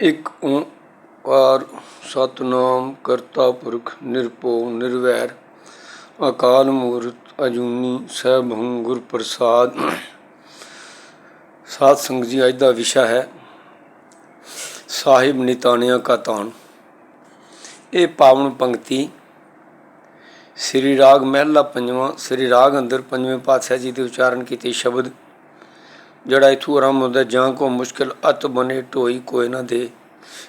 ਇਕ ਓੰਕਾਰ ਸਤਨਾਮ ਕਰਤਾ ਪੁਰਖ ਨਿਰਭਉ ਨਿਰਵੈਰ, ਅਕਾਲ ਮੂਰਤ ਅਜੂਨੀ ਸੈਭੰ ਗੁਰ ਪ੍ਰਸਾਦ। ਸਾਧ ਸੰਗਤ ਜੀ, ਅੱਜ ਦਾ ਵਿਸ਼ਾ ਹੈ ਸਾਹਿਬ ਨਿਤਾਣਿਆ ਕਾ ਤਾਣ। ਇਹ ਪਾਵਨ ਪੰਕਤੀ ਸ੍ਰੀ ਰਾਗ ਮਹਿਲਾ ਪੰਜਵਾਂ, ਸ੍ਰੀ ਰਾਗ ਅੰਦਰ ਪੰਜਵੇਂ ਪਾਤਸ਼ਾਹ ਜੀ ਦੇ ਉਚਾਰਨ ਕੀਤੇ ਸ਼ਬਦ ਜਿਹੜਾ ਇਥੋਂ ਆਰੰਭ ਹੁੰਦਾ ਜਾਂ ਕੋ ਮੁਸ਼ਕਿਲ ਅਤ ਬਨੇ ਢੋਈ ਕੋਈ ਨਾ ਦੇ।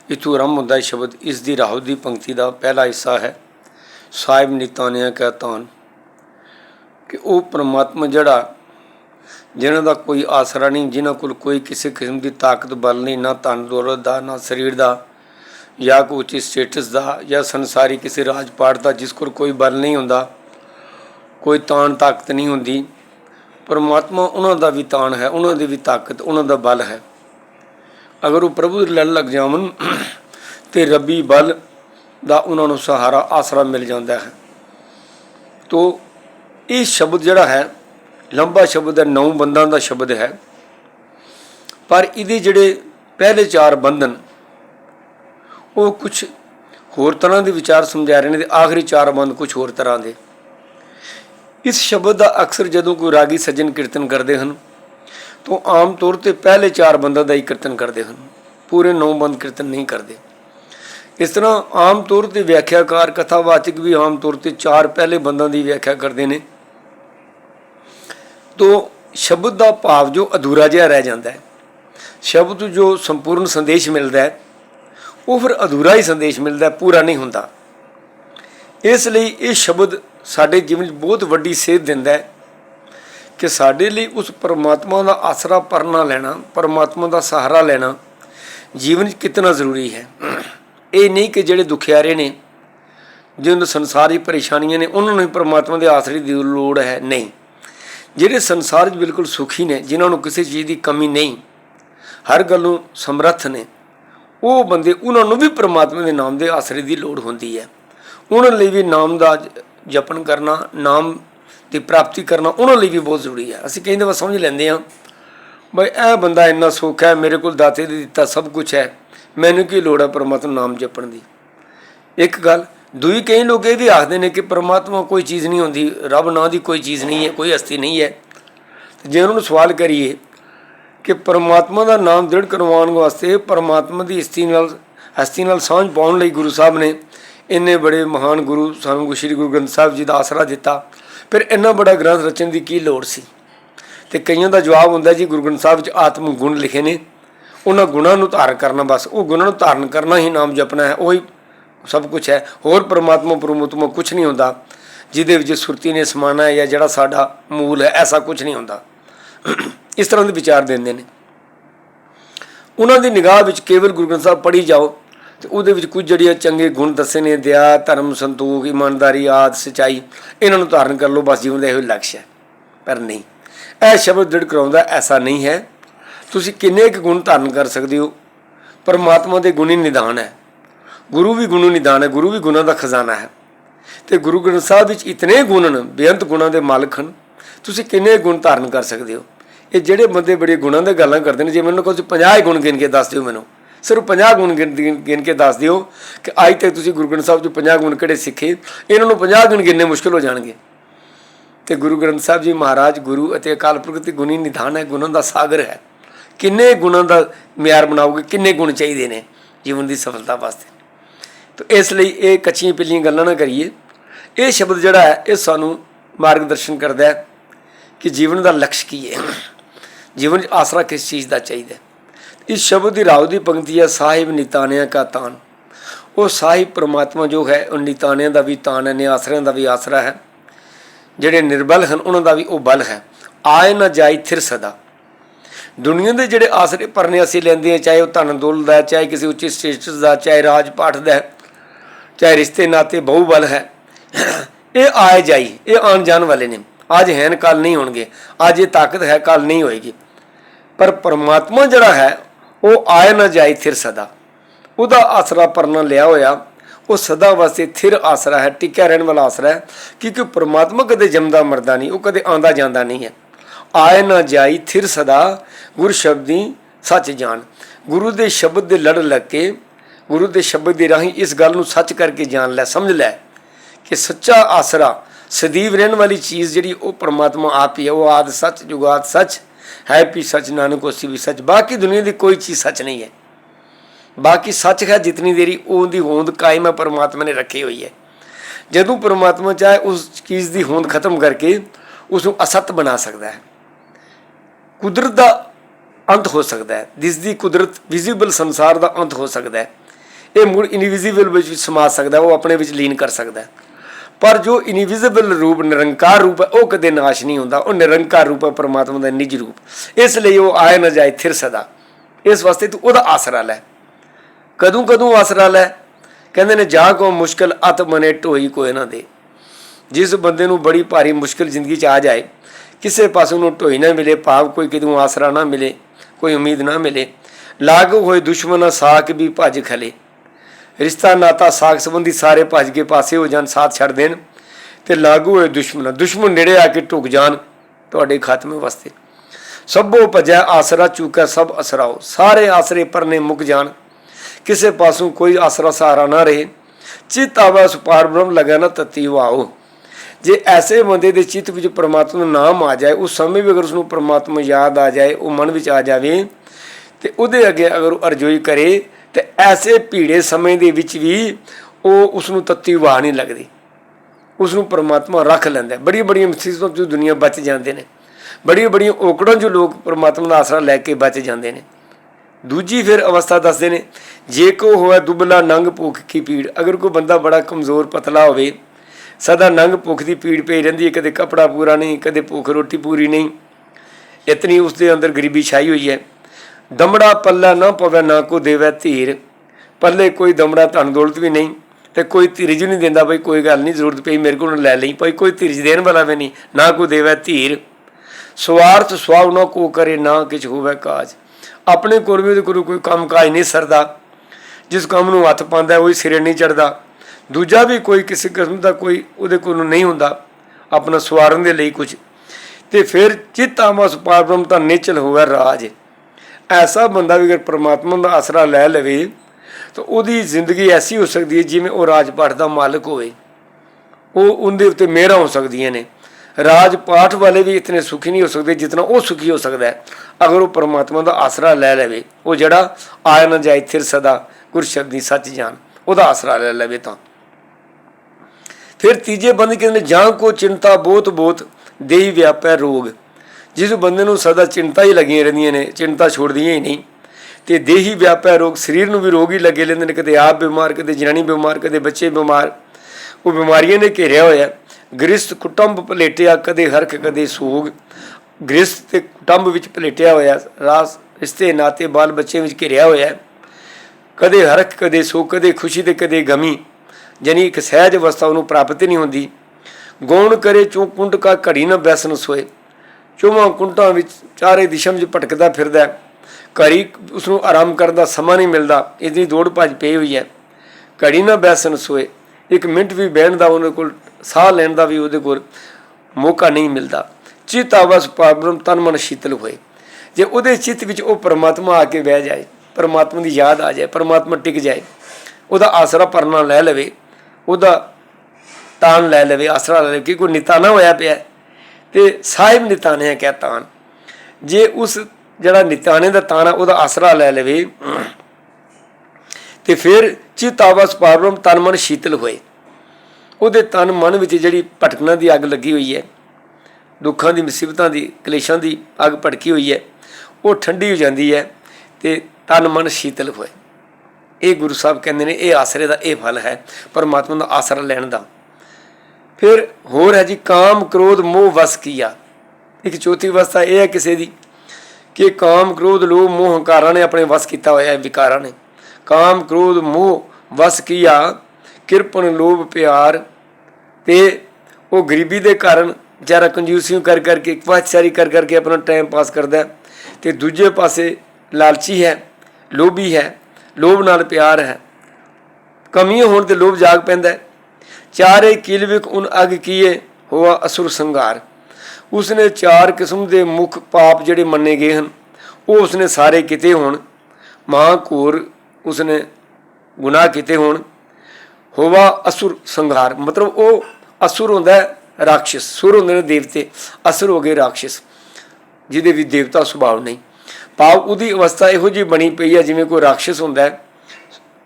ਇਥੋਂ ਆਰੰਭ ਹੁੰਦਾ ਸ਼ਬਦ, ਇਸ ਦੀ ਰਾਹੁ ਦੀ ਪੰਕਤੀ ਦਾ ਪਹਿਲਾ ਹਿੱਸਾ ਹੈ। ਸਾਹਿਬ ਨਿਤਾਨਿਆ ਕਾ ਤਾਨ ਕਿ ਉਹ ਪਰਮਾਤਮਾ ਜਿਹੜਾ ਜਿਨ੍ਹਾਂ ਦਾ ਕੋਈ ਆਸਰਾ ਨਹੀਂ ਜਿਨ੍ਹਾਂ ਕੋਲ ਕੋਈ ਕਿਸੇ ਕਿਸਮ ਦੀ ਤਾਕਤ, ਬਲ ਨਹੀਂ, ਨਾ ਧਨ ਦੌਲਤ ਦਾ, ਨਾ ਸਰੀਰ ਦਾ, ਜਾਂ ਕੋਈ ਉੱਚੀ ਸਟੇਟਸ ਦਾ, ਜਾਂ ਸੰਸਾਰੀ ਕਿਸੇ ਰਾਜਪਾਟ ਦਾ, ਜਿਸ ਕੋਲ ਕੋਈ ਬਲ ਨਹੀਂ ਹੁੰਦਾ, ਕੋਈ ਤਾਣ ਤਾਕਤ ਨਹੀਂ ਹੁੰਦੀ। ਪਰਮਾਤਮਾ ਉਹਨਾਂ ਦਾ ਵੀ ਤਾਣ ਹੈ, ਉਹਨਾਂ ਦੀ ਵੀ ਤਾਕਤ, ਉਹਨਾਂ ਦਾ ਬਲ ਹੈ। ਅਗਰ ਉਹ ਪ੍ਰਭੂ ਦੇ ਲੜ ਲੱਗ ਜਾਵਨ ਤੇ ਰੱਬੀ ਬਲ ਦਾ ਉਹਨਾਂ ਨੂੰ ਸਹਾਰਾ, ਆਸਰਾ ਮਿਲ ਜਾਂਦਾ ਹੈ। ਤੋ ਇਹ ਸ਼ਬਦ ਜਿਹੜਾ ਹੈ, ਲੰਬਾ ਸ਼ਬਦ ਹੈ, ਨੌ ਬੰਦਾਂ ਦਾ ਸ਼ਬਦ ਹੈ। ਪਰ ਇਹਦੇ ਜਿਹੜੇ ਪਹਿਲੇ ਚਾਰ ਬੰਧਨ, ਉਹ ਕੁਝ ਹੋਰ ਤਰ੍ਹਾਂ ਦੇ ਵਿਚਾਰ ਸਮਝਾ ਰਹੇ ਨੇ ਤੇ ਆਖਰੀ ਚਾਰ ਬੰਦ ਕੁਝ ਹੋਰ ਤਰ੍ਹਾਂ ਦੇ। ਇਸ ਸ਼ਬਦ ਦਾ ਅਕਸਰ ਜਦੋਂ ਕੋਈ ਰਾਗੀ ਸੱਜਣ ਕੀਰਤਨ ਕਰਦੇ ਹਨ, ਤਾਂ ਆਮ ਤੌਰ ਤੇ ਪਹਿਲੇ ਚਾਰ ਬੰਦਾਂ ਦਾ ਹੀ ਕੀਰਤਨ ਕਰਦੇ ਹਨ, ਪੂਰੇ ਨੌ ਬੰਦ ਕੀਰਤਨ ਨਹੀਂ ਕਰਦੇ। ਇਸ ਤਰ੍ਹਾਂ ਆਮ ਤੌਰ ਤੇ ਵਿਆਖਿਆਕਾਰ, ਕਥਾਵਾਚਕ ਵੀ ਆਮ ਤੌਰ ਤੇ ਚਾਰ ਪਹਿਲੇ ਬੰਦਾਂ ਦੀ ਵਿਆਖਿਆ ਕਰਦੇ ਨੇ। ਤੋ ਸ਼ਬਦ ਦਾ ਭਾਵ ਜੋ ਅਧੂਰਾ ਜਿਹਾ ਰਹਿ ਜਾਂਦਾ ਹੈ, ਸ਼ਬਦ ਜੋ ਸੰਪੂਰਨ ਸੰਦੇਸ਼ ਮਿਲਦਾ ਹੈ, ਉਹ ਫਿਰ ਅਧੂਰਾ ਹੀ ਸੰਦੇਸ਼ ਮਿਲਦਾ ਪੂਰਾ ਨਹੀਂ ਹੁੰਦਾ। ਇਸ ਲਈ ਇਹ ਸ਼ਬਦ ਸਾਡੇ ਜੀਵਨ ਵਿੱਚ ਬਹੁਤ ਵੱਡੀ ਸੇਧ ਦਿੰਦਾ ਹੈ ਕਿ ਸਾਡੇ ਲਈ ਉਸ ਪਰਮਾਤਮਾ ਦਾ ਆਸਰਾ ਪਰਨਾ ਲੈਣਾ, ਪਰਮਾਤਮਾ ਦਾ ਸਹਾਰਾ ਲੈਣਾ ਜੀਵਨ ਵਿੱਚ ਕਿੰਨਾ ਜ਼ਰੂਰੀ ਹੈ। ਇਹ ਨਹੀਂ ਕਿ ਜਿਹੜੇ ਦੁਖਿਆਰੇ ਨੇ, ਜਿਹਨਾਂ ਨੂੰ ਸੰਸਾਰੀ ਪਰੇਸ਼ਾਨੀਆਂ ਨੇ, ਉਹਨਾਂ ਨੂੰ ਹੀ ਪਰਮਾਤਮਾ ਦੇ ਆਸਰੇ ਦੀ ਲੋੜ ਹੈ। ਨਹੀਂ। ਜਿਹੜੇ ਸੰਸਾਰ ਵਿੱਚ ਬਿਲਕੁਲ ਸੁਖੀ ਨੇ, ਜਿਨ੍ਹਾਂ ਨੂੰ ਕਿਸੇ ਚੀਜ਼ ਦੀ ਕਮੀ ਨਹੀਂ, ਹਰ ਗੱਲ ਨੂੰ ਸਮਰੱਥ ਨੇ, ਉਹ ਬੰਦੇ ਉਹਨਾਂ ਨੂੰ ਵੀ ਪਰਮਾਤਮਾ ਦੇ ਨਾਮ ਦੇ ਆਸਰੇ ਦੀ ਲੋੜ ਹੁੰਦੀ ਹੈ। ਉਹਨਾਂ ਲਈ ਵੀ ਨਾਮ ਦਾ ਜਪਣ ਕਰਨਾ, ਨਾਮ ਦੀ ਪ੍ਰਾਪਤੀ ਕਰਨਾ, ਉਹਨਾਂ ਲਈ ਵੀ ਬਹੁਤ ਜ਼ਰੂਰੀ ਹੈ। ਅਸੀਂ ਕਹਿੰਦੇ ਵਾ ਸਮਝ ਲੈਂਦੇ ਹਾਂ, ਬਈ ਇਹ ਬੰਦਾ ਇੰਨਾ ਸੁੱਖ ਹੈ, ਮੇਰੇ ਕੋਲ ਦਾਤੇ ਦੇ ਦਿੱਤਾ ਸਭ ਕੁਝ ਹੈ, ਮੈਨੂੰ ਕੀ ਲੋੜ ਹੈ ਪਰਮਾਤਮਾ ਨਾਮ ਜਪਣ ਦੀ? ਇੱਕ ਗੱਲ, ਦੂਈ ਕਈ ਲੋਕ ਇਹ ਵੀ ਆਖਦੇ ਨੇ ਕਿ ਪਰਮਾਤਮਾ ਕੋਈ ਚੀਜ਼ ਨਹੀਂ ਹੁੰਦੀ, ਰੱਬ ਨਾਂ ਦੀ ਕੋਈ ਚੀਜ਼ ਨਹੀਂ ਹੈ, ਕੋਈ ਹਸਤੀ ਨਹੀਂ ਹੈ। ਜੇ ਉਹਨਾਂ ਨੂੰ ਸਵਾਲ ਕਰੀਏ ਕਿ ਪਰਮਾਤਮਾ ਦਾ ਨਾਮ ਦ੍ਰਿੜ ਕਰਵਾਉਣ ਵਾਸਤੇ ਪਰਮਾਤਮਾ ਦੀ ਹਸਤੀ ਨਾਲ ਹਸਤੀ ਨਾਲ ਸਾਂਝ ਪਾਉਣ ਲਈ ਗੁਰੂ ਸਾਹਿਬ ਨੇ ਇੰਨੇ ਬੜੇ ਮਹਾਨ ਗੁਰੂ, ਸਾਨੂੰ ਸ੍ਰੀ ਗੁਰੂ ਗ੍ਰੰਥ ਸਾਹਿਬ ਜੀ ਦਾ ਆਸਰਾ ਦਿੱਤਾ। ਫਿਰ ਇੰਨਾ ਬੜਾ ਗ੍ਰੰਥ ਰਚਣ ਦੀ ਕੀ ਲੋੜ ਸੀ? ਤੇ ਕਈਆਂ ਦਾ ਜਵਾਬ ਹੁੰਦਾ ਜੀ, ਗੁਰੂ ਗ੍ਰੰਥ ਸਾਹਿਬ ਵਿੱਚ ਆਤਮ ਗੁਣ ਲਿਖੇ ਨੇ। ਉਹਨਾਂ ਗੁਣਾਂ ਨੂੰ ਧਾਰਨ ਕਰਨਾ ਬਸ, ਉਹ ਗੁਣਾਂ ਨੂੰ ਧਾਰਨ ਕਰਨਾ ਹੀ ਨਾਮ ਜਪਣਾ ਹੈ, ਉਹੀ ਸਭ ਕੁਝ ਹੈ। ਹੋਰ ਪਰਮਾਤਮਾ ਪਰਮਾਤਮਾ ਕੁਝ ਨਹੀਂ ਹੁੰਦਾ, ਜਿਹਦੇ ਵਿੱਚ ਸੁਰਤੀ ਨੇ ਸਮਾਨਾ ਹੈ ਜਾਂ ਜਿਹੜਾ ਸਾਡਾ ਮੂਲ ਹੈ, ਐਸਾ ਕੁਝ ਨਹੀਂ ਹੁੰਦਾ। ਇਸ ਤਰ੍ਹਾਂ ਦੇ ਵਿਚਾਰ ਦਿੰਦੇ ਨੇ। ਉਹਨਾਂ ਦੀ ਨਿਗਾਹ ਵਿੱਚ ਕੇਵਲ ਗੁਰੂ ਗ੍ਰੰਥ ਸਾਹਿਬ ਪੜ੍ਹੀ ਜਾਓ। ਤੇ ਉਹਦੇ ਵਿੱਚ ਕੁਝ ਜਿਹੜੀਆਂ ਚੰਗੇ ਗੁਣ ਦੱਸੇ ਨੇ, ਦਇਆ, ਧਰਮ, ਸੰਤੋਖ, ਇਮਾਨਦਾਰੀ, ਆਦ, ਸਚਾਈ, ਇਹਨਾਂ ਨੂੰ ਧਾਰਨ ਕਰ ਲਓ, ਬਸ ਜੀਵਨ ਦਾ ਇਹੋ ਲਕਸ਼ ਹੈ। ਪਰ ਨਹੀਂ, ਇਹ ਸ਼ਬਦ ਦ੍ਰਿੜ ਕਰਾਉਂਦਾ ਐਸਾ ਨਹੀਂ ਹੈ। ਤੁਸੀਂ ਕਿੰਨੇ ਕੁ ਗੁਣ ਧਾਰਨ ਕਰ ਸਕਦੇ ਹੋ? ਪਰਮਾਤਮਾ ਦੇ ਗੁਣ ਹੀ ਨਿਦਾਨ ਹੈ। ਗੁਰੂ ਵੀ ਗੁਣ ਨਿਦਾਨ ਹੈ, ਗੁਰੂ ਵੀ ਗੁਣਾਂ ਦਾ ਖਜ਼ਾਨਾ ਹੈ। ਤੇ ਗੁਰੂ ਗ੍ਰੰਥ ਸਾਹਿਬ ਵਿੱਚ ਇਤਨੇ ਗੁਣ ਹਨ, ਬੇਅੰਤ ਗੁਣਾਂ ਦੇ ਮਾਲਕ ਹਨ। ਤੁਸੀਂ ਕਿੰਨੇ ਗੁਣ ਧਾਰਨ ਕਰ ਸਕਦੇ ਹੋ? ਇਹ ਜਿਹੜੇ ਬੰਦੇ ਬੜੇ ਗੁਣਾਂ ਦੇ ਗੱਲਾਂ ਕਰਦੇ ਨੇ, ਜੇ ਮੈਨੂੰ ਕੋਈ 50 ਗੁਣ ਗਿਣ ਕੇ ਦੱਸ ਦਿਓ ਮੈਨੂੰ। ਸਿਰਫ 50 ਗੁਣ ਗਿਣ ਗਿਣ- ਕੇ ਦੱਸ ਦਿਓ ਕਿ ਅੱਜ ਤੱਕ ਤੁਸੀਂ ਗੁਰੂ ਗ੍ਰੰਥ ਸਾਹਿਬ ਤੋਂ 50 ਗੁਣ ਕਿਹੜੇ ਸਿੱਖੇ? ਇਹਨਾਂ ਨੂੰ 50 ਗੁਣ ਗਿਣਨੇ ਮੁਸ਼ਕਲ ਹੋ ਜਾਣਗੇ। ਤੇ ਗੁਰੂ ਗ੍ਰੰਥ ਸਾਹਿਬ ਜੀ ਮਹਾਰਾਜ, ਗੁਰੂ ਅਤੇ ਅਕਾਲ ਪੁਰਖ ਦੀ ਗੁਣੀ ਨਿਧਾਨ ਹੈ, ਗੁਣਾਂ ਦਾ ਸਾਗਰ ਹੈ। ਕਿੰਨੇ ਗੁਣਾਂ ਦਾ ਮਿਆਰ ਬਣਾਓਗੇ ਕਿੰਨੇ ਗੁਣ ਚਾਹੀਦੇ ਨੇ ਜੀਵਨ ਦੀ ਸਫਲਤਾ ਵਾਸਤੇ? ਤਾਂ ਇਸ ਲਈ ਇਹ ਕੱਚੀਆਂ ਪਿੱਲੀਆਂ ਗੱਲਾਂ ਨਾ ਕਰੀਏ। ਇਹ ਸ਼ਬਦ ਜਿਹੜਾ ਹੈ, ਇਹ ਸਾਨੂੰ ਮਾਰਗਦਰਸ਼ਨ ਕਰਦਾ ਹੈ ਕਿ ਜੀਵਨ ਦਾ ਲਕਸ਼ ਕੀ ਹੈ? ਜੀਵਨ 'ਚ ਆਸਰਾ ਕਿਸ ਚੀਜ਼ ਦਾ ਚਾਹੀਦਾ ਹੈ। ਇਸ ਸ਼ਬਦ ਦੀ ਰਾਉ ਦੀ ਪੰਕਤੀ ਹੈ, ਸਾਹਿਬ ਨਿਤਾਨਿਆਂ ਕਾ ਤਾਨ ਉਹ ਸਾਹਿਬ ਪ੍ਰਮਾਤਮਾ ਜੋ ਹੈ, ਉਹ ਨਿਤਾਨਿਆਂ ਦਾ ਵੀ ਤਾਨ ਹੈ, ਨਿਆਸਰਿਆਂ ਦਾ ਵੀ ਆਸਰਾ ਹੈ। ਜਿਹੜੇ ਨਿਰਬਲ ਹਨ, ਉਹਨਾਂ ਦਾ ਵੀ ਉਹ ਬਲ ਹੈ। ਆਏ ਨਾ ਜਾਈ ਥਿਰ ਸਦਾ। ਦੁਨੀਆ ਦੇ ਜਿਹੜੇ ਆਸਰੇ ਪਰਨੇ ਅਸੀਂ ਲੈਂਦੇ ਹਾਂ ਚਾਹੇ ਉਹ ਧਨ ਦੌਲਤ ਦਾ ਚਾਹੇ ਕਿਸੇ ਉੱਚੀ ਸਟੇਟਸ ਦਾ, ਚਾਹੇ ਰਾਜ ਪਾਠ ਦਾ ਚਾਹੇ ਰਿਸ਼ਤੇ ਨਾਤੇ ਬਹੁ ਬਲ ਹੈ। ਇਹ ਆਏ ਜਾਈ, ਇਹ ਆਉਣ ਜਾਣ ਵਾਲੇ ਨੇ। ਅੱਜ ਹੈਨ ਕੱਲ ਨਹੀਂ ਹੋਣਗੇ, ਅੱਜ ਇਹ ਤਾਕਤ ਹੈ, ਕੱਲ ਨਹੀਂ ਹੋਏਗੀ। ਪਰ ਪਰਮਾਤਮਾ ਜਿਹੜਾ ਹੈ ਉਹ ਆਏ ਨਾ ਜਾਏ ਥਿਰ ਸਦਾ। ਉਹਦਾ ਆਸਰਾ ਪਰਨਾ ਲਿਆ ਹੋਇਆ। ਉਹ ਸਦਾ ਵਾਸਤੇ ਥਿਰ ਆਸਰਾ ਹੈ, ਟਿਕਿਆ ਰਹਿਣ ਵਾਲਾ ਆਸਰਾ ਹੈ, ਕਿਉਂਕਿ ਪਰਮਾਤਮਾ ਕਦੇ ਜੰਮਦਾ ਮਰਦਾ ਨਹੀਂ, ਉਹ ਕਦੇ ਆਂਦਾ ਜਾਂਦਾ ਨਹੀਂ ਹੈ। ਆਏ ਨਾ ਜਾਈ ਥਿਰ ਸਦਾ, ਗੁਰ ਸ਼ਬਦੀ ਸੱਚ ਜਾਣ। ਗੁਰੂ ਦੇ ਸ਼ਬਦ ਦੇ ਲੜ ਲੱਗ ਕੇ, ਗੁਰੂ ਦੇ ਸ਼ਬਦ ਦੇ ਰਾਹੀਂ ਇਸ ਗੱਲ ਨੂੰ ਸੱਚ ਕਰਕੇ ਜਾਣ ਲੈ, ਸਮਝ ਲੈ ਕਿ ਸੱਚਾ ਆਸਰਾ, ਸਦੀਵ ਰਹਿਣ ਵਾਲੀ ਚੀਜ਼ ਜਿਹੜੀ ਉਹ ਪਰਮਾਤਮਾ ਆਪ ਹੀ ਹੈ, ਉਹ ਆਦ ਸੱਚ, ਜੁਗਾਦ ਸੱਚ ਹੈ ਵੀ ਸੱਚ ਨਾਨਕ ਹੋਸੀ ਵੀ ਸੱਚ, ਬਾਕੀ ਦੁਨੀਆ ਦੀ ਕੋਈ ਚੀਜ਼ ਸੱਚ ਨਹੀਂ ਹੈ। ਬਾਕੀ ਸੱਚ ਹੈ ਜਿਤਨੀ ਦੇਰੀ ਉਹਦੀ ਹੋਂਦ ਕਾਇਮ ਹੈ, ਪਰਮਾਤਮਾ ਨੇ ਰੱਖੀ ਹੋਈ ਹੈ। ਜਦੋਂ ਪਰਮਾਤਮਾ ਚਾਹੇ ਉਸ ਚੀਜ਼ ਦੀ ਹੋਂਦ ਖਤਮ ਕਰਕੇ ਉਸ ਨੂੰ ਅਸਤ ਬਣਾ ਸਕਦਾ ਹੈ। ਕੁਦਰਤ ਦਾ ਅੰਤ ਹੋ ਸਕਦਾ ਹੈ। ਜਿਸ ਦੀ ਕੁਦਰਤ ਵਿਜ਼ੀਬਲ ਸੰਸਾਰ ਦਾ ਅੰਤ ਹੋ ਸਕਦਾ ਹੈ। ਇਹ ਮੁੜ ਇਨਵਿਜ਼ੀਬਲ ਵਿੱਚ ਸਮਾ ਸਕਦਾ ਉਹ ਆਪਣੇ ਵਿੱਚ ਲੀਨ ਕਰ ਸਕਦਾ ਹੈ। ਪਰ ਜੋ ਇਨਵਿਜ਼ੀਬਲ ਰੂਪ, ਨਿਰੰਕਾਰ ਰੂਪ ਹੈ, ਉਹ ਕਦੇ ਨਾਸ਼ ਨਹੀਂ ਹੁੰਦਾ। ਉਹ ਨਿਰੰਕਾਰ ਰੂਪ ਹੈ, ਪਰਮਾਤਮਾ ਦਾ ਨਿਜ ਰੂਪ। ਇਸ ਲਈ ਉਹ ਆਏ ਨਾ ਜਾਏ, ਥਿਰ ਸਦਾ। ਇਸ ਵਾਸਤੇ ਤੂੰ ਉਹਦਾ ਆਸਰਾ ਲੈ। ਕਦੋਂ ਕਦੋਂ ਆਸਰਾ ਲੈ? ਕਹਿੰਦੇ ਨੇ, ਜਾ ਕੋ ਮੁਸ਼ਕਲ ਅਤ ਮਨੇ ਢੋਈ ਕੋ ਨਾ ਦੇ। ਜਿਸ ਬੰਦੇ ਨੂੰ ਬੜੀ ਭਾਰੀ ਮੁਸ਼ਕਲ ਜ਼ਿੰਦਗੀ 'ਚ ਆ ਜਾਏ, ਕਿਸੇ ਪਾਸੋਂ ਨੂੰ ਢੋਈ ਨਾ ਮਿਲੇ, ਭਾਵ ਕੋਈ ਕਿਦੋਂ ਆਸਰਾ ਨਾ ਮਿਲੇ, ਕੋਈ ਉਮੀਦ ਨਾ ਮਿਲੇ। ਲਾਗ ਹੋਏ ਦੁਸ਼ਮਣਾ ਸਾਕ ਵੀ ਭੱਜ ਖਲੇ। ਰਿਸ਼ਤਾ ਨਾਤਾ ਸਾਖ ਸੰਬੰਧੀ ਸਾਰੇ ਭੱਜ ਕੇ ਪਾਸੇ ਹੋ ਜਾਣ, ਸਾਥ ਛੱਡ ਦੇਣ ਤੇ ਲਾਗੂ ਹੋਏ ਦੁਸ਼ਮਣ ਦੁਸ਼ਮਣ ਨੇੜੇ ਆ ਕੇ ਢੁਕ ਜਾਣ ਤੁਹਾਡੇ ਖਾਤਮੇ ਵਾਸਤੇ। ਸਭੋ ਭਜੈ ਆਸਰਾ ਚੂਕਾ, ਸਭ ਅਸਰਾਓ। ਸਾਰੇ ਆਸਰੇ ਪਰਨੇ ਮੁੱਕ ਜਾਣ। ਕਿਸੇ ਪਾਸੋਂ ਕੋਈ ਆਸਰਾ ਸਹਾਰਾ ਨਾ ਰਹੇ। ਚਿਤ ਆਵਾ ਸੁਪਾਰ ਬ੍ਰਹਮ ਲਗਾ ਨਾ ਤਤੀ ਵਾਓ। ਜੇ ਐਸੇ ਬੰਦੇ ਦੇ ਚਿੱਤ ਵਿੱਚ ਪਰਮਾਤਮਾ ਦਾ ਨਾਮ ਆ ਜਾਏ, ਉਸ ਸਮੇਂ ਵੀ ਅਗਰ ਉਸ ਨੂੰ ਪ੍ਰਮਾਤਮਾ ਯਾਦ ਆ ਜਾਏ, ਉਹ ਮਨ ਵਿੱਚ ਆ ਜਾਵੇ ਤੇ ਉਹਦੇ ਅੱਗੇ ਅਗਰ ਉਹ ਅਰਜ਼ੋਈ ਕਰੇ ਤੇ ਐਸੇ ਭੀੜੇ ਸਮੇਂ ਦੇ ਵਿੱਚ ਵੀ ਉਹ ਉਸ ਨੂੰ ਤੱਤੀ ਵਾਹ ਨਹੀਂ ਲੱਗਦੀ। ਉਸ ਨੂੰ ਪ੍ਰਮਾਤਮਾ ਰੱਖ ਲੈਂਦਾ ਹੈ। ਬੜੀਆਂ ਬੜੀਆਂ ਮੁਸੀਬਤਾਂ ਤੋਂ ਦੁਨੀਆ ਬਚ ਜਾਂਦੇ ਨੇ। ਬੜੀਆਂ ਬੜੀਆਂ ਔਕੜਾਂ ਜੋ ਲੋਕ ਪਰਮਾਤਮਾ ਦਾ ਆਸਰਾ ਲੈ ਕੇ ਬਚ ਜਾਂਦੇ ਨੇ। ਦੂਜੀ ਫਿਰ ਅਵਸਥਾ ਦੱਸਦੇ ਨੇ, ਜੇ ਕੋ ਹੋਇਆ ਦੁਬਲਾ ਨੰਗ ਭੁੱਖ ਕੀ ਪੀੜ, ਅਗਰ ਕੋਈ ਬੰਦਾ ਬੜਾ ਕਮਜ਼ੋਰ ਪਤਲਾ ਹੋਵੇ, ਸਦਾ ਨੰਗ ਭੁੱਖ ਦੀ ਪੀੜ ਪਈ ਰਹਿੰਦੀ ਹੈ, ਕਦੇ ਕਪੜਾ ਪੂਰਾ ਨਹੀਂ, ਕਦੇ ਭੁੱਖ ਰੋਟੀ ਪੂਰੀ ਨਹੀਂ। ਇਤਨੀ ਉਸ ਦੇ ਅੰਦਰ ਗਰੀਬੀ ਛਾਈ ਹੋਈ ਹੈ। ਦਮੜਾ ਪੱਲਾ ਨਾ ਪਵੇ, ਨਾ ਕੋ ਦੇਵੇ ਧੀਰ। ਪੱਲੇ ਕੋਈ ਦਮੜਾ ਧਨ ਦੌਲਤ ਵੀ ਨਹੀਂ ਤੇ ਕੋਈ ਧੀਰਜ ਨਹੀਂ ਦਿੰਦਾ ਬਈ, ਕੋਈ ਗੱਲ ਨਹੀਂ, ਜ਼ਰੂਰਤ ਪਈ ਮੇਰੇ ਕੋਲ ਲੈ ਲਈ। ਭਾਈ ਕੋਈ ਧੀਰਜ ਦੇਣ ਵਾਲਾ ਵੀ ਨਹੀਂ, ਨਾ ਕੋ ਦੇਵੇ ਧੀਰ। ਸਵਾਰਥ ਸਵਾਵ ਨਾ ਕੋ ਕਰੇ, ਨਾ ਕਿਛ ਹੋਵੇ ਕਾਜ। ਆਪਣੇ ਕੋਲ ਵੀ ਉਹਦੇ ਕੋਲ ਕੋਈ ਕੰਮ ਕਾਜ ਨਹੀਂ ਸਰਦਾ। ਜਿਸ ਕੰਮ ਨੂੰ ਹੱਥ ਪਾਉਂਦਾ ਉਹ ਸਿਰੇ ਨਹੀਂ ਚੜਦਾ ਦੂਜਾ ਵੀ ਕੋਈ ਕਿਸੇ ਕਿਸਮ ਦਾ ਕੋਈ ਉਹਦੇ ਕੋਲ ਨਹੀਂ ਹੁੰਦਾ। ਆਪਣਾ ਸਵਾਰਨ ਦੇ ਲਈ ਕੁਝ ਤੇ ਫਿਰ ਚਿਤਾਮਸ ਪਾਰਬ੍ਰਹਮ ਤਾਂ ਨਿਚਲ ਹੋਵੇ ਰਾਜ। ਐਸਾ ਬੰਦਾ ਵੀ ਅਗਰ ਪ੍ਰਮਾਤਮਾ ਦਾ ਆਸਰਾ ਲੈ ਲਵੇ, ਤਾਂ ਉਹਦੀ ਜ਼ਿੰਦਗੀ ਐਸੀ ਹੋ ਸਕਦੀ ਹੈ ਜਿਵੇਂ ਉਹ ਰਾਜਪਾਠ ਦਾ ਮਾਲਕ ਹੋਵੇ। ਉਹ ਉਹਦੇ ਉੱਤੇ ਮਿਹਰਾਂ ਹੋ ਸਕਦੀਆਂ ਨੇ। ਰਾਜ ਪਾਠ ਵਾਲੇ ਵੀ ਇਤਨੇ ਸੁਖੀ ਨਹੀਂ ਹੋ ਸਕਦੇ ਜਿਤਨਾ ਉਹ ਸੁਖੀ ਹੋ ਸਕਦਾ ਹੈ। ਅਗਰ ਉਹ ਪਰਮਾਤਮਾ ਦਾ ਆਸਰਾ ਲੈ ਲਵੇ, ਉਹ ਜਿਹੜਾ ਆਇਆ ਨਾ ਜਾਏ ਥਿਰ ਸਦਾ, ਗੁਰਸ਼ਬਦ ਦੀ ਸੱਚ ਜਾਣ, ਉਹਦਾ ਆਸਰਾ ਲੈ ਲਵੇ ਤਾਂ। ਫਿਰ ਤੀਜੇ ਬੰਦੇ ਕਹਿੰਦੇ ਜਾਂ ਕੋ ਚਿੰਤਾ ਬਹੁਤ ਬਹੁਤ ਦੇਈ ਵਿਆਪੈ ਰੋਗ। ਜਿਸ ਬੰਦੇ ਨੂੰ ਸਦਾ ਚਿੰਤਾ ਹੀ ਲੱਗੀਆਂ ਰਹਿੰਦੀਆਂ ਨੇ, ਚਿੰਤਾ ਛੋੜਦੀਆਂ ਹੀ ਨਹੀਂ। ਤੇ ਦੇਹੀ ਵਿਆਪੈ ਰੋਗ ਸਰੀਰ ਨੂੰ ਵੀ ਰੋਗ ਹੀ ਲੱਗੇ ਲੈਂਦੇ ਨੇ, ਕਦੇ ਆਪ ਬਿਮਾਰ, ਕਦੇ ਜਨਾਨੀ ਬਿਮਾਰ, ਕਦੇ ਬੱਚੇ ਬਿਮਾਰ। ਉਹ ਬਿਮਾਰੀਆਂ ਨੇ ਘੇਰਿਆ ਹੋਇਆ ਗ੍ਰਸਤ ਕੁਟੰਬ ਪਲੇਟਿਆ, ਕਦੇ ਹਰਖ, ਕਦੇ ਸੋਗ। ਗ੍ਰਸਤ ਤੇ ਕੁਟੰਬ ਵਿੱਚ ਭਲੇਟਿਆ ਹੋਇਆ ਰਾਸ, ਰਿਸ਼ਤੇ, ਨਾਤੇ, ਬਾਲ ਬੱਚੇ ਵਿੱਚ ਘਿਰਿਆ ਹੋਇਆ ਕਦੇ ਹਰਖ, ਕਦੇ ਸੋ ਕਦੇ ਖੁਸ਼ੀ ਤੇ ਕਦੇ ਗਮੀ। ਜਾਨੀ ਇੱਕ ਸਹਿਜ ਅਵਸਥਾ ਉਹਨੂੰ ਪ੍ਰਾਪਤ ਨਹੀਂ ਹੁੰਦੀ। ਗੌਣ ਕਰੇ ਚੋਂ ਕਾ ਘੜੀ ਨਾ ਬੈਸਨ ਸੋਏ। ਚੋਵਾਂ ਕੁੰਟਾਂ ਵਿੱਚ ਚਾਰੇ ਦਿਸ਼ਾ ਵਿੱਚ ਭਟਕਦਾ ਫਿਰਦਾ ਹੈ। ਘੜੀ ਉਸ ਨੂੰ ਆਰਾਮ ਕਰਨ ਦਾ ਸਮਾਂ ਨਹੀਂ ਮਿਲਦਾ। ਇਹਦੀ ਦੌੜ ਭੱਜ ਪਈ ਹੋਈ ਹੈ। ਘੜੀ ਨਾ ਬੈਸਨ ਸੋਏ। ਇੱਕ ਮਿੰਟ ਵੀ ਬਹਿਣ ਦਾ ਉਹਦੇ ਕੋਲ, ਸਾਹ ਲੈਣ ਦਾ ਵੀ ਉਹਦੇ ਕੋਲ ਮੌਕਾ ਨਹੀਂ ਮਿਲਦਾ। ਚਿਤ ਆਵਸ ਪਰਬ੍ਰਹਮ ਤਨ ਮਨ ਸ਼ੀਤਲ ਹੋਏ। ਜੇ ਉਹਦੇ ਚਿੱਤ ਵਿੱਚ ਉਹ ਪਰਮਾਤਮਾ ਆ ਕੇ ਬਹਿ ਜਾਏ, ਪਰਮਾਤਮਾ ਦੀ ਯਾਦ ਆ ਜਾਏ, ਪਰਮਾਤਮਾ ਟਿਕ ਜਾਏ, ਉਹਦਾ ਆਸਰਾ ਪਰਨਾ ਲੈ ਲਵੇ, ਉਹਦਾ ਤਾਨ ਲੈ ਲਵੇ, ਆਸਰਾ ਲੈ ਲਵੇ, ਕਿ ਕੋਈ ਨਿਤਾਨਾ ਹੋਇਆ ਪਿਆ ਤੇ ਸਾਹਿਬ ਨਿਤਾਨੇ ਕਹਿ ਤਾਨ ਜੇ ਉਸ ਜਿਹੜਾ ਨਿਤਾਨੇ ਦਾ ਤਾਨਾ ਉਹਦਾ ਆਸਰਾ ਲੈ ਲਵੇ, ਤੇ ਫਿਰ ਚਿਤਾਵਸ ਪਰਬ੍ਰਹਮ ਤਨ ਮਨ ਸ਼ੀਤਲ ਹੋਏ। ਉਹਦੇ ਤਨ ਮਨ ਵਿੱਚ ਜਿਹੜੀ ਭਟਕਣਾ ਦੀ ਅੱਗ ਲੱਗੀ ਹੋਈ ਹੈ, ਦੁੱਖਾਂ ਦੀ, ਮੁਸੀਬਤਾਂ ਦੀ, ਕਲੇਸ਼ਾਂ ਦੀ ਅੱਗ ਭੜਕੀ ਹੋਈ ਹੈ, ਉਹ ਠੰਡੀ ਹੋ ਜਾਂਦੀ ਹੈ ਤੇ ਤਨ ਮਨ ਸ਼ੀਤਲ ਹੋਏ। ਇਹ ਗੁਰੂ ਸਾਹਿਬ ਕਹਿੰਦੇ ਨੇ, ਇਹ ਆਸਰੇ ਦਾ ਇਹ ਫਲ ਹੈ, ਪਰਮਾਤਮਾ ਦਾ ਆਸਰਾ ਲੈਣ ਦਾ। ਫਿਰ ਹੋਰ ਹੈ ਜੀ, ਕਾਮ, ਕ੍ਰੋਧ, ਮੋਹ, ਵਸ ਕੀਆ ਇੱਕ ਚੌਥੀ ਅਵਸਥਾ ਇਹ ਹੈ ਕਿਸੇ ਦੀ ਕਿ ਕਾਮ, ਕ੍ਰੋਧ, ਲੋਭ, ਮੋਹ, ਹੰਕਾਰਾਂ ਨੇ ਆਪਣੇ ਵਸ ਕੀਤਾ ਹੋਇਆ ਹੈ ਵਿਕਾਰਾਂ ਨੇ। ਕਾਮ, ਕ੍ਰੋਧ, ਮੋਹ, ਵਸ ਕੀਆ ਕਿਰਪਨ, ਲੋਭ, ਪਿਆਰ ਤੇ ਉਹ ਗਰੀਬੀ ਦੇ ਕਾਰਨ ਵਿਚਾਰਾ ਕੰਜੂਸੀਆਂ ਕਰ ਕਰਕੇ ਪਛਾਰੀ ਕਰ ਕਰਕੇ ਆਪਣਾ ਟਾਈਮ ਪਾਸ ਕਰਦਾ ਹੈ ਤੇ ਦੂਜੇ ਪਾਸੇ ਲਾਲਚੀ ਹੈ, ਲੋਭੀ ਹੈ, ਲੋਭ ਨਾਲ ਪਿਆਰ ਹੈ। ਕਮੀ ਹੋਣ ਤੇ ਲੋਭ ਜਾਗ ਪੈਂਦਾ ਹੈ। ਚਾਰੇ ਕਿਲਵਿਕ ਉਨ ਅਗ ਕੀਏ ਹੋਆ ਅਸੁਰ ਸੰਘਾਰ। ਉਸਨੇ ਚਾਰ ਕਿਸਮ ਦੇ ਮੁੱਖ ਪਾਪ ਜਿਹੜੇ ਮੰਨੇ ਗਏ ਹਨ, ਉਹ ਉਸਨੇ ਸਾਰੇ ਕਿਤੇ ਹੋਣ। ਮਹਾ ਘੋਰ ਉਸਨੇ ਗੁਨਾਹ ਕੀਤੇ ਹੋਣ। ਹੋਵਾ ਅਸੁਰ ਸੰਘਾਰ, ਮਤਲਬ ਉਹ ਅਸੁਰ ਹੁੰਦਾ ਹੈ ਰਾਖਸ਼ ਸੁਰ ਹੁੰਦੇ ਨੇ ਦੇਵਤੇ, ਅਸੁਰ ਹੋ ਗਏ ਰਾਖਸ਼ ਜਿਹਦੇ ਵੀ ਦੇਵਤਾ ਸੁਭਾਅ ਨਹੀਂ। ਭਾਵ ਉਹਦੀ ਅਵਸਥਾ ਇਹੋ ਜਿਹੀ ਬਣੀ ਪਈ ਹੈ ਜਿਵੇਂ ਕੋਈ ਰਾਖਸ਼ ਹੁੰਦਾ ਹੈ,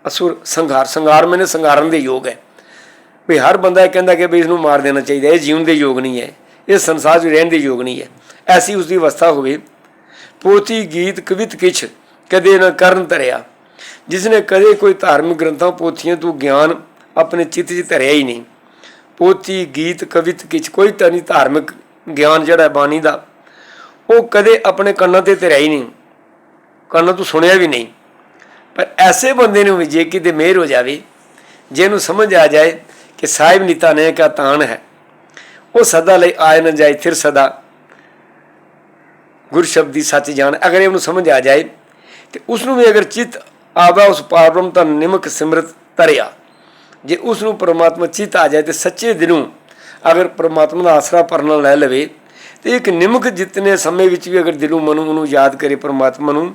ਅਸੁਰ ਸੰਘਾਰ। ਸੰਘਾਰ ਮੈਨੇ ਸੰਘਾਰਨ ਦੇ ਯੋਗ ਹੈ। ਵੀ ਹਰ ਬੰਦਾ ਇਹ ਕਹਿੰਦਾ ਕਿ ਵੀ ਇਸ ਨੂੰ ਮਾਰ ਦੇਣਾ ਚਾਹੀਦਾ, ਇਹ ਜੀਵਨ ਦੇ ਯੋਗ ਨਹੀਂ ਹੈ, ਇਹ ਸੰਸਾਰ 'ਚ ਰਹਿਣ ਦੇ ਯੋਗ ਨਹੀਂ ਹੈ। ਐਸੀ ਉਸ ਦੀ ਅਵਸਥਾ ਹੋਵੇ ਪੋਥੀ ਗੀਤ ਕਵਿਤ ਕਿਛ ਕਦੇ ਨਾ ਕਰਨ ਧਰਿਆ। ਜਿਸ ਨੇ ਕਦੇ ਕੋਈ ਧਾਰਮਿਕ ਗ੍ਰੰਥਾਂ ਪੋਥੀਆਂ ਤੋਂ ਗਿਆਨ ਆਪਣੇ ਚਿੱਤ 'ਚ ਧਰਿਆ ਹੀ ਨਹੀਂ। ਪੋਥੀ ਗੀਤ ਕਵਿਤ ਕਿਛ ਕੋਈ ਤਾਂ ਨਹੀਂ ਧਾਰਮਿਕ ਗਿਆਨ ਜਿਹੜਾ ਬਾਣੀ ਦਾ, ਉਹ ਕਦੇ ਆਪਣੇ ਕੰਨਾਂ ਤੇ ਧਰਿਆ ਹੀ ਨਹੀਂ। ਕੰਨਾਂ ਤੋਂ ਸੁਣਿਆ ਵੀ ਨਹੀਂ। ਪਰ ਐਸੇ ਬੰਦੇ ਨੂੰ ਵੀ ਜੇ ਕਿਤੇ ਮਿਹਰ ਹੋ ਜਾਵੇ ਜਿਹਨੂੰ ਸਮਝ ਆ ਜਾਏ ਕਿ ਸਾਹਿਬ ਨੀਤਾ ਨੇ ਕਾ ਤਾਣ ਹੈ। ਉਹ ਸਦਾ ਲਈ ਆਏ ਨਾ ਜਾਏ, ਫਿਰ ਸਦਾ ਗੁਰ ਸ਼ਬਦ ਦੀ ਸੱਚ ਜਾਣ। ਅਗਰ ਇਹ ਉਹਨੂੰ ਸਮਝ ਆ ਜਾਏ ਤੇ ਉਸ ਨੂੰ ਵੀ ਅਗਰ ਚਿੱਤ ਆਵਾ, ਉਸ ਪਾਰਬ੍ਰਹਮ ਤਾਂ ਨਿਮਕ ਸਿਮਰਤ ਤਰਿਆ ਜੇ ਉਸ ਨੂੰ ਪ੍ਰਮਾਤਮਾ ਚਿੱਤ ਆ ਜਾਏ ਤੇ ਸੱਚੇ ਦਿਲੋਂ ਅਗਰ ਪਰਮਾਤਮਾ ਦਾ ਆਸਰਾ ਪਰਨਾ ਲੈ ਲਵੇ, ਤੇ ਇੱਕ ਨਿਮਕ ਜਿਤਨੇ ਸਮੇਂ ਵਿੱਚ ਵੀ ਅਗਰ ਦਿਲੋਂ ਮਨੋਂ ਉਹਨੂੰ ਯਾਦ ਕਰੇ ਪਰਮਾਤਮਾ ਨੂੰ,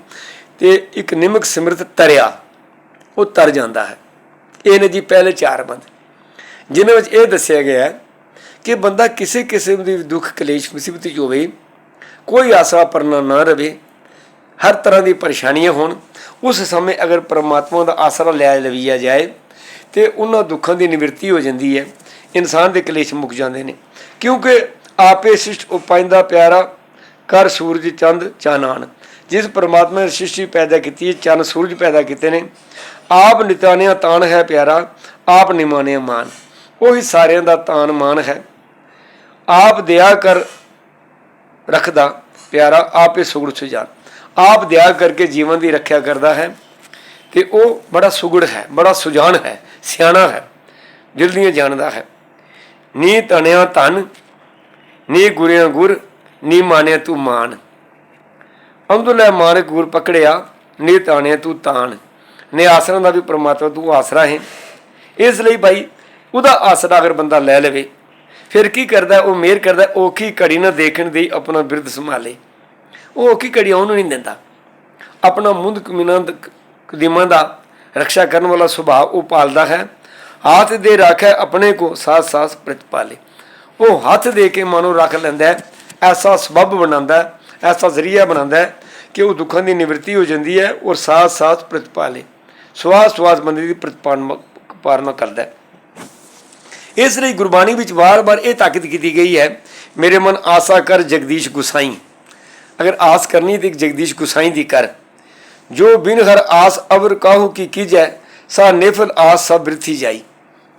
ਤੇ ਇੱਕ ਨਿਮਕ ਸਿਮਰਤ ਤਰਿਆ ਉਹ ਤਰ ਜਾਂਦਾ ਹੈ। ਇਹ ਨੇ ਜੀ ਪਹਿਲੇ ਚਾਰ ਬੰਦ ਜਿਨ੍ਹਾਂ ਵਿੱਚ ਇਹ ਦੱਸਿਆ ਗਿਆ ਹੈ ਕਿ ਬੰਦਾ ਕਿਸੇ ਕਿਸਮ ਦੀ ਦੁੱਖ, ਕਲੇਸ਼, ਮੁਸੀਬਤ ਵਿੱਚ ਹੋਵੇ, ਕੋਈ ਆਸਰਾ ਪਰਨਾ ਨਾ ਰਵੇ, ਹਰ ਤਰ੍ਹਾਂ ਦੀ ਪਰੇਸ਼ਾਨੀਆਂ ਹੋਣ, ਉਸ ਸਮੇਂ ਅਗਰ ਪਰਮਾਤਮਾ ਦਾ ਆਸਰਾ ਲੈ ਲਵੀਆ ਜਾਏ ਤੇ ਉਹਨਾਂ ਦੁੱਖਾਂ ਦੀ ਨਿਵਰਤੀ ਹੋ ਜਾਂਦੀ ਹੈ, ਇਨਸਾਨ ਦੇ ਕਲੇਸ਼ ਮੁੱਕ ਜਾਂਦੇ ਨੇ। ਕਿਉਂਕਿ ਆਪੇ ਸਿਸ਼ਟ ਉਪਾਇੰਦਾ ਪਿਆਰਾ ਕਰ ਸੂਰਜ, ਚੰਦ ਚਾਨਣ ਜਿਸ ਪਰਮਾਤਮਾ ਨੇ ਸ੍ਰਿਸ਼ਟੀ ਪੈਦਾ ਕੀਤੀ ਹੈ, ਚੰਨ ਸੂਰਜ ਪੈਦਾ ਕੀਤੇ ਨੇ। ਆਪ ਨਿਤਾਨਿਆ ਤਾਣ ਹੈ ਪਿਆਰਾ, ਆਪ ਨਿਮਾਨਿਆ ਮਾਨ ਉਹੀ ਸਾਰਿਆਂ ਦਾ ਤਾਨ ਮਾਨ ਹੈ। ਆਪ ਦਇਆ ਕਰ ਰੱਖਦਾ ਪਿਆਰਾ, ਆਪੇ ਸੁਗੜ ਸੁਜਾਨ ਆਪ ਦਇਆ ਕਰਕੇ ਜੀਵਨ ਦੀ ਰੱਖਿਆ ਕਰਦਾ ਹੈ ਤੇ ਉਹ ਬੜਾ ਸੁਗੜ ਹੈ, ਬੜਾ ਸੁਜਾਨ ਹੈ, ਸਿਆਣਾ ਹੈ ਜਲਦੀਆਂ ਜਾਣਦਾ ਹੈ। ਨੀ ਤਣਿਆ ਤਨ ਨੀ ਗੁਰਿਆ ਗੁਰ, ਨੀ ਮਾਨਿਆ ਤੂੰ ਮਾਨ। ਅਮਦੁੱਲਾ ਮਾਨ ਗੁਰ ਪਕੜਿਆ, ਨੀ ਤਾਣਿਆ ਤੂੰ ਤਾਣ ਨੇ ਆਸਰਾ ਦਾ ਵੀ ਪ੍ਰਮਾਤਮਾ ਤੂੰ ਆਸਰਾ ਹੈ। ਇਸ ਲਈ ਭਾਈ ਉਹਦਾ ਆਸਰਾ ਅਗਰ ਬੰਦਾ ਲੈ ਲਵੇ, ਫਿਰ ਕੀ ਕਰਦਾ ਉਹ ਮਿਹਰ ਕਰਦਾ ਔਖੀ ਘੜੀ ਨਾ ਦੇਖਣ ਦੀ ਆਪਣਾ ਬਿਰਧ ਸੰਭਾਲੇ। ਉਹ ਔਖੀ ਘੜੀ ਉਹਨੂੰ ਨਹੀਂ ਦਿੰਦਾ। ਆਪਣਾ ਮੁੰਦ ਕਮੀਨਾ ਕਦੀਮਾਂ ਦਾ ਰੱਖਿਆ ਕਰਨ ਵਾਲਾ ਸੁਭਾਅ ਉਹ ਪਾਲਦਾ ਹੈ। ਹੱਥ ਦੇ ਰੱਖੈ ਆਪਣੇ ਕੋ ਸਾਥ ਸਾਥ ਪ੍ਰਤਪਾਲੇ ਉਹ ਹੱਥ ਦੇ ਕੇ ਮਨੋਂ ਰੱਖ ਲੈਂਦਾ ਐਸਾ ਸਬਬ ਬਣਾਉਂਦਾ ਐਸਾ ਜ਼ਰੀਆ ਬਣਾਉਂਦਾ ਕਿ ਉਹ ਦੁੱਖਾਂ ਦੀ ਨਿਵਰਤੀ ਹੋ ਜਾਂਦੀ ਹੈ ਔਰ ਸਾਥ ਸਾਥ ਪ੍ਰਤਪਾਲੇ ਸਵਾਸ ਸਵਾਸ ਬੰਦੇ ਦੀ ਪ੍ਰਤਪਾਲਨਾ ਕਰਦਾ ਹੈ। ਇਸ ਲਈ ਗੁਰਬਾਣੀ ਵਿੱਚ ਵਾਰ-ਵਾਰ ਇਹ ਤਾਕਤ ਕੀਤੀ ਗਈ ਹੈ, ਮੇਰੇ ਮਨ ਆਸਾ ਕਰ ਜਗਦੀਸ਼ ਗੁਸਾਈ। ਅਗਰ ਆਸ ਕਰਨੀ ਤੇ ਜਗਦੀਸ਼ ਗੁਸਾਈ ਦੀ ਕਰ। ਜੋ ਬਿਨ ਹਰ ਆਸ ਅਵਰ ਕਾਹੂ ਕੀ ਕੀਜੈ, ਸਾ ਨਿਫਲ ਆਸ ਸਭ ਬਿਰਥੀ ਜਾਈ।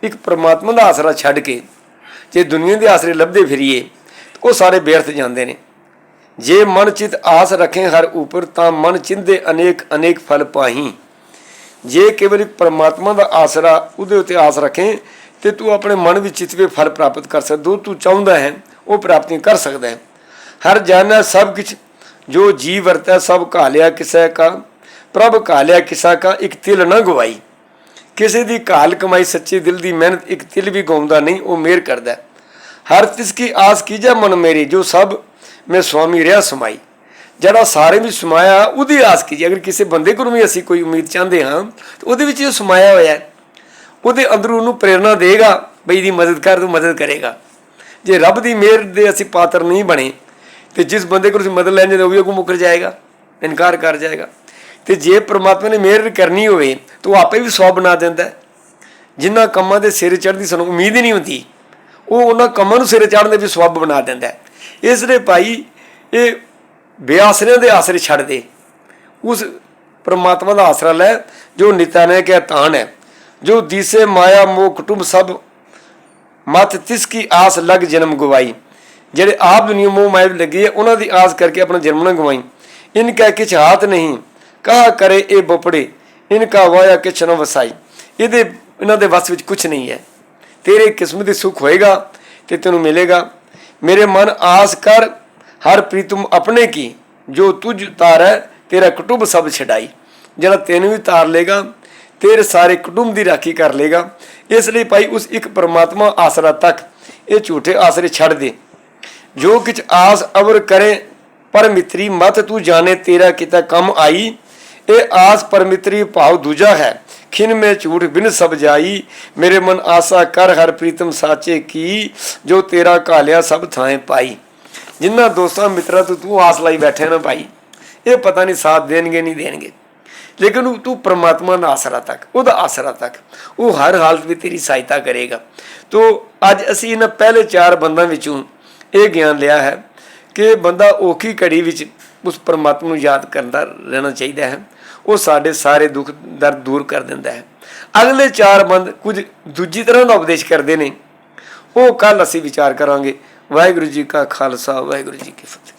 ਇੱਕ ਪ੍ਰਮਾਤਮਾ ਦਾ ਆਸਰਾ ਛੱਡ ਕੇ ਜੇ ਦੁਨੀਆ ਦੇ ਆਸਰੇ ਲੱਭਦੇ ਫਿਰੀਏ ਉਹ ਸਾਰੇ ਬੇਅਰਥ ਜਾਂਦੇ ਨੇ। ਜੇ ਮਨ ਚਿਤ ਆਸ ਰੱਖੇ ਹਰ ਉਪਰ, ਤਾਂ ਮਨ ਚਿੰਦੇ ਅਨੇਕ ਅਨੇਕ ਫਲ ਪਾਹੀ। ਜੇ ਕੇਵਲ ਇੱਕ ਪਰਮਾਤਮਾ ਦਾ ਆਸਰਾ ਉਹਦੇ ਉੱਤੇ ਆਸ ਰੱਖੇ ਤੇ ਤੂੰ ਆਪਣੇ ਮਨ ਵਿੱਚ ਚਿਤਵੇ ਫਲ ਪ੍ਰਾਪਤ ਕਰ ਸਕਦਾ ਤੂੰ ਚਾਹੁੰਦਾ ਹੈ, ਉਹ ਪ੍ਰਾਪਤੀ ਕਰ ਸਕਦਾ ਹੈ। ਹਰ ਜਾਣਾ ਸਭ ਕੁਝ ਜੋ ਜੀ ਵਰਤੈ, ਸਭ ਘਾਲਿਆ ਕਿਸੈ ਕਾ, ਪ੍ਰਭ ਕਾਲਿਆ ਕਿਸਾ ਕਾ, ਇੱਕ ਤਿਲ ਨਾ ਗਵਾਈ। ਕਿਸੇ ਦੀ ਕਾਲ ਕਮਾਈ ਸੱਚੇ ਦਿਲ ਦੀ ਮਿਹਨਤ, ਇੱਕ ਤਿਲ ਵੀ ਗਾਉਂਦਾ ਨਹੀਂ, ਉਹ ਮਿਹਰ ਕਰਦਾ ਹੈ। ਹਰ ਤਿਸ ਕੀ ਆਸ ਕੀਜੈ ਮਨ ਮੇਰੀ, ਜੋ ਸਭ ਮੈਂ ਸੁਆਮੀ ਰਿਆ ਸਮਾਈ। ਜਿਹੜਾ ਸਾਰੇ ਵੀ ਸਮਾਇਆ, ਉਹਦੀ ਆਸ ਕੀਜੇ। ਅਗਰ ਕਿਸੇ ਬੰਦੇ ਕੋਲੋਂ ਵੀ ਅਸੀਂ ਕੋਈ ਉਮੀਦ ਚਾਹੁੰਦੇ ਹਾਂ, ਤਾਂ ਉਹਦੇ ਵਿੱਚ ਇਹ ਸਮਾਇਆ ਹੋਇਆ ਹੈ ਉਹਦੇ ਅੰਦਰੋਂ ਉਹਨੂੰ ਪ੍ਰੇਰਣਾ ਦੇਗਾ ਬਈ ਇਹਦੀ ਮਦਦ ਕਰ, ਤੂੰ ਮਦਦ ਕਰੇਗਾ। ਜੇ ਰੱਬ ਦੀ ਮਿਹਰ ਦੇ ਅਸੀਂ ਪਾਤਰ ਨਹੀਂ ਬਣੇ, ਤੇ ਜਿਸ ਬੰਦੇ ਕੋਲ ਅਸੀਂ ਮਦਦ ਲੈਣ ਜਾਂਦੇ ਉਹ ਵੀ ਅੱਗੋਂ ਮੁੱਕਰ ਜਾਏਗਾ, ਇਨਕਾਰ ਕਰ ਜਾਏਗਾ। ਤੇ ਜੇ ਪ੍ਰਮਾਤਮਾ ਨੇ ਮਿਹਰ ਕਰਨੀ ਹੋਵੇ, ਤਾਂ ਉਹ ਆਪੇ ਵੀ ਸਵਾਬ ਬਣਾ ਦਿੰਦਾ ਜਿਨ੍ਹਾਂ ਕੰਮਾਂ ਦੇ ਸਿਰ ਚੜ੍ਹਦੀ ਸਾਨੂੰ ਉਮੀਦ ਹੀ ਨਹੀਂ ਹੁੰਦੀ, ਉਹ ਉਹਨਾਂ ਕੰਮਾਂ ਨੂੰ ਸਿਰ ਚੜ੍ਹਨ ਦੇ ਵੀ ਸਵਾਬ ਬਣਾ ਦਿੰਦਾ ਇਸ ਲਈ ਭਾਈ, ਇਹ ਬੇਆਸਰਿਆਂ ਦੇ ਆਸਰੇ ਛੱਡ ਦੇ। ਉਸ ਪਰਮਾਤਮਾ ਦਾ ਆਸਰਾ ਲੈ, ਜੋ ਨਿਤਾ ਨੇ ਕਿਹਾ ਤਾਨ ਹੈ। ਜੋ ਦੀਸੇ ਮਾਇਆ ਮੋਹ ਕੁਟੁੰਬ ਸਭ ਮਤ ਤਿਸ ਕੀ ਆਸ ਲਗ ਜਨਮ ਗਵਾਈ। ਜਿਹੜੇ ਆਪ ਦੁਨੀਆ ਮੋਹ ਮਾਇਆ ਲੱਗੀ ਹੈ ਉਹਨਾਂ ਦੀ ਆਸ ਕਰਕੇ ਆਪਣਾ ਜਨਮ ਨਾ ਗਵਾਈ। ਇਨ ਕਹਿ ਕਿਛ ਹਾਥ ਨਹੀਂ, ਕਹਾ ਕਰੇ ਇਹ ਬੋਪੜੇ, ਇਨ ਕਾ ਵਾਇਆ ਕਿਛ ਨ ਵਸਾਈ। ਇਹਦੇ, ਇਹਨਾਂ ਦੇ ਵਸ ਵਿੱਚ ਕੁਝ ਨਹੀਂ ਹੈ। ਤੇਰੇ ਕਿਸਮਤ ਦੇ ਸੁਖ ਹੋਏਗਾ ਤੇ ਤੈਨੂੰ ਮਿਲੇਗਾ। ਮੇਰੇ ਮਨ ਆਸ ਕਰ, ਹਰ ਪ੍ਰੀਤਮ ਆਪਣੇ ਕੀ, ਜੋ ਤੁਝ ਤਾਰੈ, ਤੇਰਾ ਕੁਟੁੰਬ ਸਭ ਛਡਾਈ। ਜਿਹੜਾ ਤੈਨੂੰ ਵੀ ਤਾਰ ਲੇਗਾ ਤੇਰੇ ਸਾਰੇ ਕੁਟੁੰਬ ਦੀ ਰਾਖੀ ਕਰ ਲੇਗਾ ਇਸ ਲਈ ਭਾਈ ਉਸ ਇੱਕ ਪਰਮਾਤਮਾ ਆਸਰਾ ਤੱਕ ਇਹ ਝੂਠੇ ਆਸਰੇ ਛੱਡ ਦੇ। ਜੋ ਕਿਛ ਆਸ ਅਵਰ ਕਰੇ ਪਰ ਮਤ ਤੂੰ ਜਾਣੇ ਤੇਰਾ ਕੀਤਾ ਕੰਮ ਆਈ। ਇਹ ਆਸ ਪਰਮਿਤਰੀ ਭਾਵ ਦੂਜਾ ਹੈ। ਖਿਨ ਮੈਂ ਝੂਠ ਬਿਨ ਸਭ ਜਾਈ ਮੇਰੇ ਮਨ ਆਸਾ ਕਰ ਹਰ ਪ੍ਰੀਤਮ ਸਾਚੇ ਕੀ, ਜੋ ਤੇਰਾ ਕਾਲਿਆ ਸਭ ਥਾਂ ਪਾਈ। ਜਿਨ੍ਹਾਂ ਦੋਸਤਾਂ ਮਿੱਤਰਾਂ ਤੋਂ ਤੂੰ ਆਸ ਲਾਈ ਬੈਠੇ ਨਾ ਭਾਈ। ਇਹ ਪਤਾ ਨਹੀਂ ਸਾਥ ਦੇਣਗੇ, ਨਹੀਂ ਦੇਣਗੇ। ਲੇਕਿਨ ਉਹ ਤੂੰ ਪ੍ਰਮਾਤਮਾ ਦਾ ਆਸਰਾ ਤੱਕ, ਉਹਦਾ ਆਸਰਾ ਤੱਕ, ਉਹ ਹਰ ਹਾਲਤ ਵਿੱਚ ਤੇਰੀ ਸਹਾਇਤਾ ਕਰੇਗਾ। ਤੋ ਅੱਜ ਅਸੀਂ ਇਹਨਾਂ ਪਹਿਲੇ ਚਾਰ ਬੰਦਾਂ ਵਿੱਚੋਂ ਇਹ ਗਿਆਨ ਲਿਆ ਹੈ ਕਿ ਬੰਦਾ ਔਖੀ ਘੜੀ ਵਿੱਚ ਉਸ ਪਰਮਾਤਮਾ ਨੂੰ ਯਾਦ ਕਰਦਾ ਰਹਿਣਾ ਚਾਹੀਦਾ ਹੈ। ਉਹ ਸਾਡੇ ਸਾਰੇ ਦੁੱਖ ਦਰਦ ਦੂਰ ਕਰ ਦਿੰਦਾ ਹੈ। ਅਗਲੇ ਚਾਰ ਬੰਦ ਕੁਝ ਦੂਜੀ ਤਰ੍ਹਾਂ ਦਾ ਉਪਦੇਸ਼ ਕਰਦੇ ਨੇ। ਉਹ ਕੱਲ ਅਸੀਂ ਵਿਚਾਰ ਕਰਾਂਗੇ। ਵਾਹਿਗੁਰੂ ਜੀ ਕਾ ਖਾਲਸਾ, ਵਾਹਿਗੁਰੂ ਜੀ ਕੀ ਫਤਿਹ।